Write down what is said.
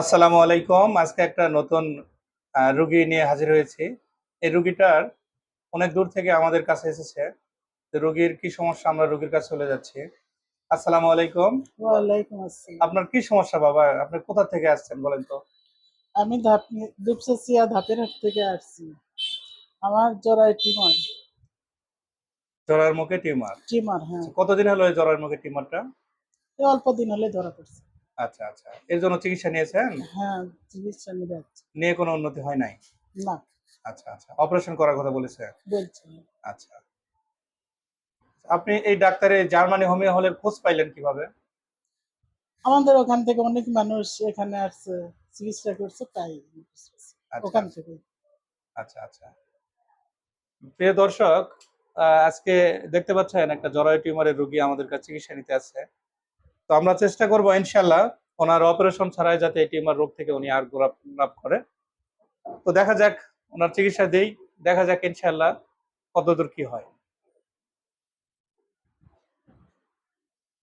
আসসালামু আলাইকুম। আজকে একটা নতুন রুগী নিয়ে হাজির হয়েছি। এই রুগীটার অনেক দূর থেকে আমাদের কাছে এসেছে। রুগীর কি সমস্যা? আমরা রুগীর কাছে চলে যাচ্ছি। আসসালামু আলাইকুম। ওয়ালাইকুম আসসালাম। আপনার কি সমস্যা বাবা? আপনি কোথা থেকে আসছেন বলেন তো? আমি ধাপ দুপসেসিয়া ধাপের হাট থেকে আসছি। আমার জরাই টিমার জ্বরের মুখে টিউমার? টিমার হ্যাঁ। কতদিন হলো এই জ্বরের মুখে টিউমারটা? এই অল্প দিন হলে ধরা পড়ছে। আচ্ছা আচ্ছা। এর জন্য চিকিৎসা নিয়েছেন? হ্যাঁ চিকিৎসা নিয়ে নিয়ে কোনো উন্নতি হয় নাই? না। আচ্ছা আচ্ছা। অপারেশন করার কথা বলেছে বলছে। আচ্ছা। আপনি এই জার্মানি হোমিও হলের খোঁজ পাইলেন কীভাবে? আমাদের ওখান থেকে অনেক মানুষ এখানে আসছে চিকিৎসা করছে তাই আচ্ছা ওখান থেকে আচ্ছা আচ্ছা। প্রিয় দর্শক আজকে দেখতে পাচ্ছেন একটা জরায়ু টিউমারের রোগী আমাদের কাছে চিকিৎসা নিতে আসছে। তো আমরা চেষ্টা করব ইনশাল্লাহ ওনার অপারেশন ছাড়াই যাতে এই টিউমার রোগ থেকে উনি আর গোলাপ লাভ করে। তো দেখা যাক, ওনার চিকিৎসা দেই, দেখা যাক ইনশাল্লাহ কতদূর কি হয়।